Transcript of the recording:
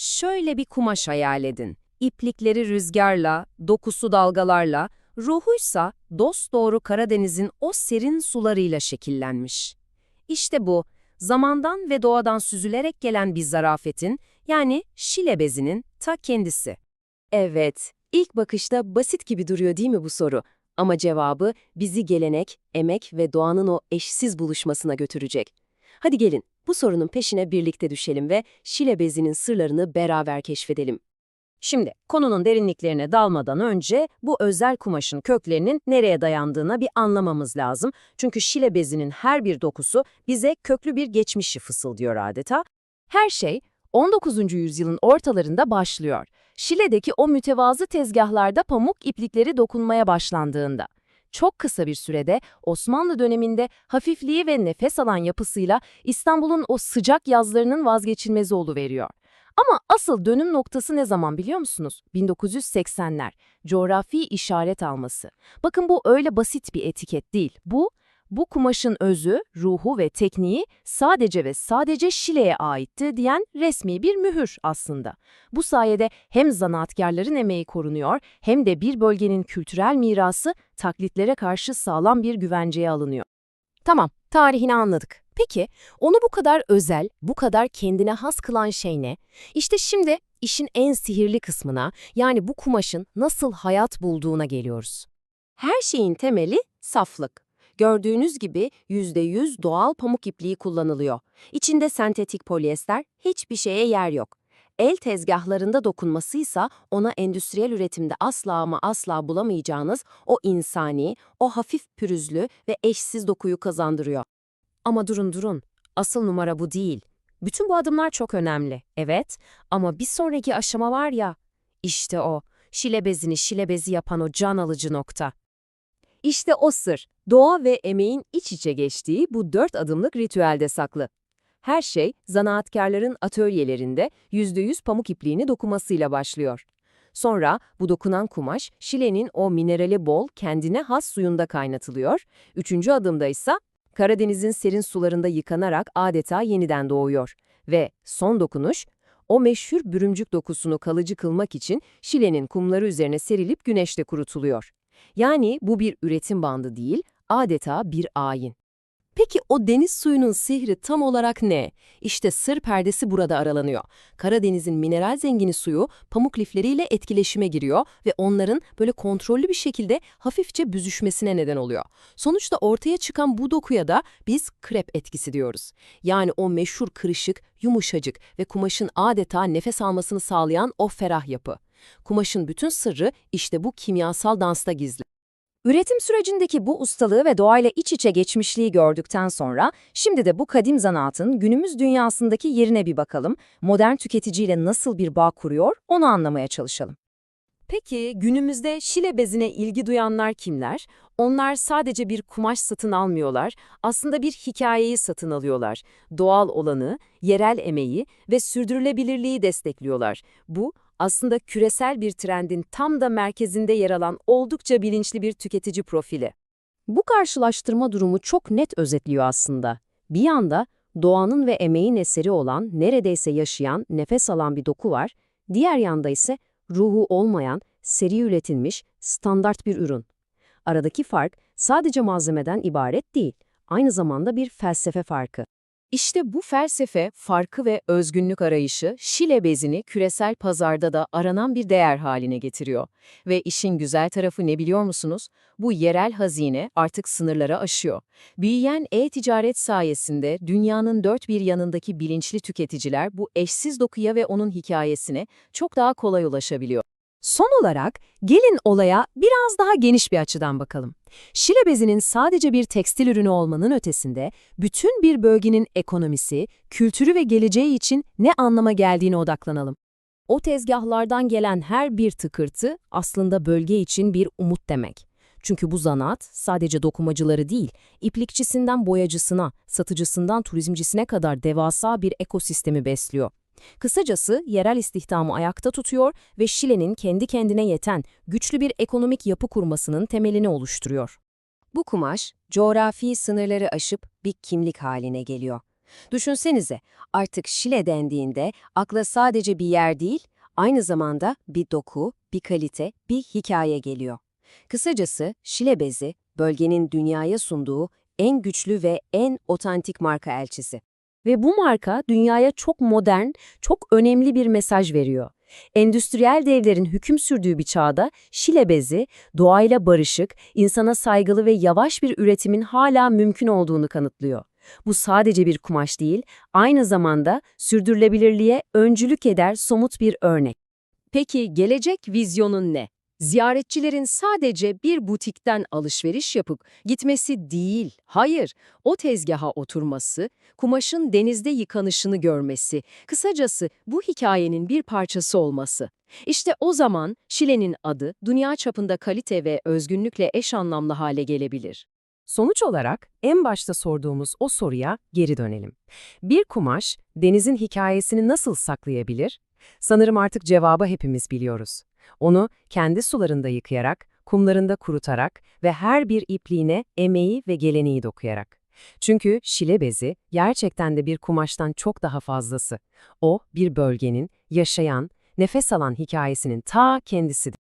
Şöyle bir kumaş hayal edin. İplikleri rüzgarla, dokusu dalgalarla, ruhuysa dosdoğru Karadeniz'in o serin sularıyla şekillenmiş. İşte bu, zamandan ve doğadan süzülerek gelen bir zarafetin, yani şile bezinin ta kendisi. Evet, ilk bakışta basit gibi duruyor değil mi bu soru? Ama cevabı bizi gelenek, emek ve doğanın o eşsiz buluşmasına götürecek. Hadi gelin, bu sorunun peşine birlikte düşelim ve şile bezinin sırlarını beraber keşfedelim. Şimdi konunun derinliklerine dalmadan önce bu özel kumaşın köklerinin nereye dayandığına bir anlamamız lazım. Çünkü şile bezinin her bir dokusu bize köklü bir geçmişi fısıldıyor adeta. Her şey 19. yüzyılın ortalarında başlıyor. Şile'deki o mütevazı tezgahlarda pamuk iplikleri dokunmaya başlandığında. Çok kısa bir sürede Osmanlı döneminde hafifliği ve nefes alan yapısıyla İstanbul'un o sıcak yazlarının vazgeçilmezi oluveriyor. Ama asıl dönüm noktası ne zaman biliyor musunuz? 1980'ler. Coğrafi işaret alması. Bakın bu öyle basit bir etiket değil. Bu, bu kumaşın özü, ruhu ve tekniği sadece ve sadece Şile'ye aitti diyen resmi bir mühür aslında. Bu sayede hem zanaatkarların emeği korunuyor hem de bir bölgenin kültürel mirası taklitlere karşı sağlam bir güvenceye alınıyor. Tamam, tarihini anladık. Peki, onu bu kadar özel, bu kadar kendine has kılan şey ne? İşte şimdi işin en sihirli kısmına, yani bu kumaşın nasıl hayat bulduğuna geliyoruz. Her şeyin temeli saflık. Gördüğünüz gibi %100 doğal pamuk ipliği kullanılıyor. İçinde sentetik polyester, hiçbir şeye yer yok. El tezgahlarında dokunmasıysa ona endüstriyel üretimde asla ama asla bulamayacağınız o insani, o hafif pürüzlü ve eşsiz dokuyu kazandırıyor. Ama durun durun, asıl numara bu değil. Bütün bu adımlar çok önemli, evet. Ama bir sonraki aşama var ya, işte o, şile bezini şile bezi yapan o can alıcı nokta. İşte o sır, doğa ve emeğin iç içe geçtiği bu dört adımlık ritüelde saklı. Her şey zanaatkarların atölyelerinde %100 pamuk ipliğini dokumasıyla başlıyor. Sonra bu dokunan kumaş Şile'nin o minerali bol kendine has suyunda kaynatılıyor. Üçüncü adımda ise Karadeniz'in serin sularında yıkanarak adeta yeniden doğuyor. Ve son dokunuş, o meşhur bürümcük dokusunu kalıcı kılmak için Şile'nin kumları üzerine serilip güneşte kurutuluyor. Yani bu bir üretim bandı değil, adeta bir ayin. Peki o deniz suyunun sihri tam olarak ne? İşte sır perdesi burada aralanıyor. Karadeniz'in mineral zengini suyu pamuk lifleriyle etkileşime giriyor ve onların böyle kontrollü bir şekilde hafifçe büzüşmesine neden oluyor. Sonuçta ortaya çıkan bu dokuya da biz krep etkisi diyoruz. Yani o meşhur kırışık, yumuşacık ve kumaşın adeta nefes almasını sağlayan o ferah yapı. Kumaşın bütün sırrı işte bu kimyasal dansta gizli. Üretim sürecindeki bu ustalığı ve doğayla iç içe geçmişliği gördükten sonra, şimdi de bu kadim zanaatın günümüz dünyasındaki yerine bir bakalım, modern tüketiciyle nasıl bir bağ kuruyor, onu anlamaya çalışalım. Peki günümüzde şile bezine ilgi duyanlar kimler? Onlar sadece bir kumaş satın almıyorlar, aslında bir hikayeyi satın alıyorlar. Doğal olanı, yerel emeği ve sürdürülebilirliği destekliyorlar. Bu aslında küresel bir trendin tam da merkezinde yer alan oldukça bilinçli bir tüketici profili. Bu karşılaştırma durumu çok net özetliyor aslında. Bir yanda doğanın ve emeğin eseri olan, neredeyse yaşayan, nefes alan bir doku var, diğer yanda ise ruhu olmayan, seri üretilmiş, standart bir ürün. Aradaki fark sadece malzemeden ibaret değil, aynı zamanda bir felsefe farkı. İşte bu felsefe, farkı ve özgünlük arayışı Şile bezini küresel pazarda da aranan bir değer haline getiriyor. Ve işin güzel tarafı ne biliyor musunuz? Bu yerel hazine artık sınırlara aşıyor. Büyüyen e-ticaret sayesinde dünyanın dört bir yanındaki bilinçli tüketiciler bu eşsiz dokuya ve onun hikayesine çok daha kolay ulaşabiliyor. Son olarak gelin olaya biraz daha geniş bir açıdan bakalım. Şile bezinin sadece bir tekstil ürünü olmanın ötesinde bütün bir bölgenin ekonomisi, kültürü ve geleceği için ne anlama geldiğine odaklanalım. O tezgahlardan gelen her bir tıkırtı aslında bölge için bir umut demek. Çünkü bu zanaat sadece dokumacıları değil, iplikçisinden boyacısına, satıcısından turizmcisine kadar devasa bir ekosistemi besliyor. Kısacası yerel istihdamı ayakta tutuyor ve Şile'nin kendi kendine yeten güçlü bir ekonomik yapı kurmasının temelini oluşturuyor. Bu kumaş, coğrafi sınırları aşıp bir kimlik haline geliyor. Düşünsenize, artık Şile dendiğinde akla sadece bir yer değil, aynı zamanda bir doku, bir kalite, bir hikaye geliyor. Kısacası Şile bezi, bölgenin dünyaya sunduğu en güçlü ve en otantik marka elçisi. Ve bu marka dünyaya çok modern, çok önemli bir mesaj veriyor. Endüstriyel devlerin hüküm sürdüğü bir çağda Şile bezi, doğayla barışık, insana saygılı ve yavaş bir üretimin hala mümkün olduğunu kanıtlıyor. Bu sadece bir kumaş değil, aynı zamanda sürdürülebilirliğe öncülük eder somut bir örnek. Peki gelecek vizyonun ne? Ziyaretçilerin sadece bir butikten alışveriş yapıp gitmesi değil, hayır, o tezgaha oturması, kumaşın denizde yıkanışını görmesi, kısacası bu hikayenin bir parçası olması. İşte o zaman Şile'nin adı dünya çapında kalite ve özgünlükle eş anlamlı hale gelebilir. Sonuç olarak en başta sorduğumuz o soruya geri dönelim. Bir kumaş denizin hikayesini nasıl saklayabilir? Sanırım artık cevabı hepimiz biliyoruz. Onu kendi sularında yıkayarak, kumlarında kurutarak ve her bir ipliğine emeği ve geleneği dokuyarak. Çünkü şile bezi gerçekten de bir kumaştan çok daha fazlası. O bir bölgenin, yaşayan, nefes alan hikayesinin ta kendisidir.